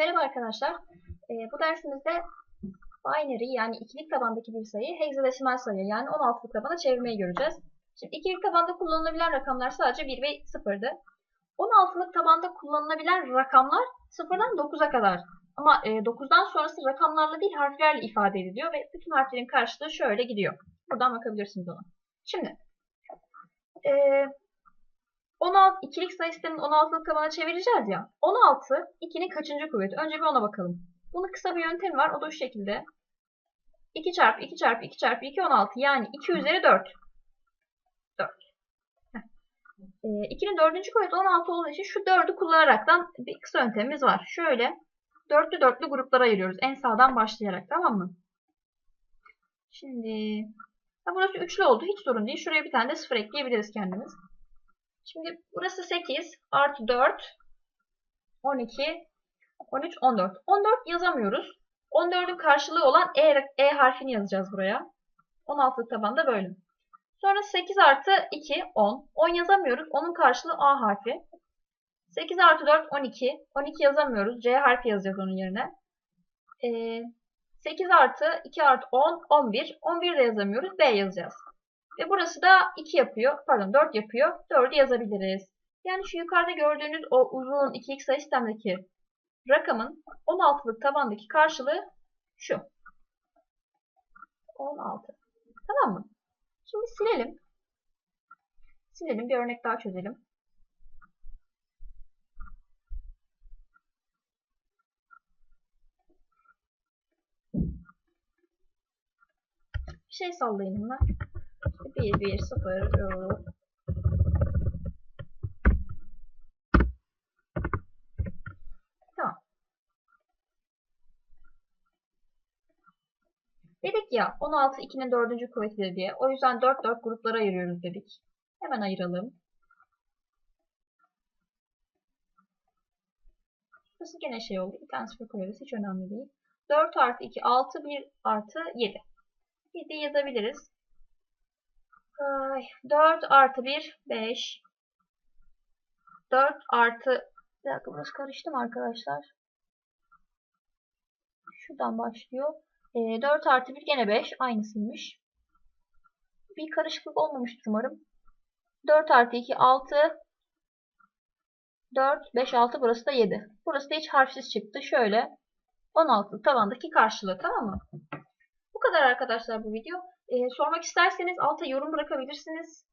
Merhaba arkadaşlar. Ee, bu dersimizde binary yani ikilik tabandaki bir sayıyı hexadesimal sayı yani 16'lık tabana çevirmeyi göreceğiz. Şimdi ikilik tabanda kullanılabilen rakamlar sadece 1 ve 0'dı. 16'lık tabanda kullanılabilen rakamlar 0'dan 9'a kadar. Ama e, 9'dan sonrası rakamlarla değil harflerle ifade ediliyor ve bütün harflerin karşılığı şöyle gidiyor. Buradan bakabilirsiniz ona. Şimdi e, 16 ikilik sayı sistemini 16'lık tabana çevireceğiz ya. 16 2'nin kaçıncı kuvveti? Önce bir ona bakalım. Bunun kısa bir yöntemi var. O da şu şekilde. 2 çarpı 2 çarpı 2 çarpı 2 16. Yani 2 üzeri 4. 4. Ee, 2'nin dördüncü kuvveti 16 olduğu için şu 4'ü kullanaraktan bir kısa yöntemimiz var. Şöyle dörtlü dörtlü gruplara ayırıyoruz. En sağdan başlayarak tamam mı? Şimdi ha burası üçlü oldu. Hiç sorun değil. Şuraya bir tane de sıfır ekleyebiliriz kendimiz. Şimdi burası 8 artı 4 12 13 14. 14 yazamıyoruz. 14'ün karşılığı olan E, e harfini yazacağız buraya. 16'lık tabanda böyle. Sonra 8 artı 2 10. 10 yazamıyoruz. Onun karşılığı A harfi. 8 artı 4 12. 12 yazamıyoruz. C harfi yazacağız onun yerine. Ee, 8 artı 2 artı 10 11. 11 de yazamıyoruz. B yazacağız. Ve burası da 2 yapıyor. Pardon 4 yapıyor. 4'ü yazabiliriz. Yani şu yukarıda gördüğünüz o uzun 2x sayı sistemdeki rakamın 16'lık tabandaki karşılığı şu. 16. Tamam mı? Şimdi silelim. Silelim. Bir örnek daha çözelim. Bir şey sallayın hemen. 1, 1, 0, Tamam. Dedik ya 16 2'nin 4. kuvvetidir diye. O yüzden 4 4 gruplara ayırıyoruz dedik. Hemen ayıralım. Burası gene şey oldu. Bir tane sıfır koyarız. Hiç önemli değil. 4 artı 2 6 1 artı 7. 7 yazabiliriz. 4 artı 1 5. 4 artı bir dakika burası karıştı mı arkadaşlar? Şuradan başlıyor. E, 4 artı 1 gene 5. Aynısıymış. Bir karışıklık olmamıştır umarım. 4 artı 2 6. 4, 5, 6 burası da 7. Burası da hiç harfsiz çıktı. Şöyle 16 tavandaki karşılığı tamam mı? Bu kadar arkadaşlar bu video. Ee, sormak isterseniz alta yorum bırakabilirsiniz.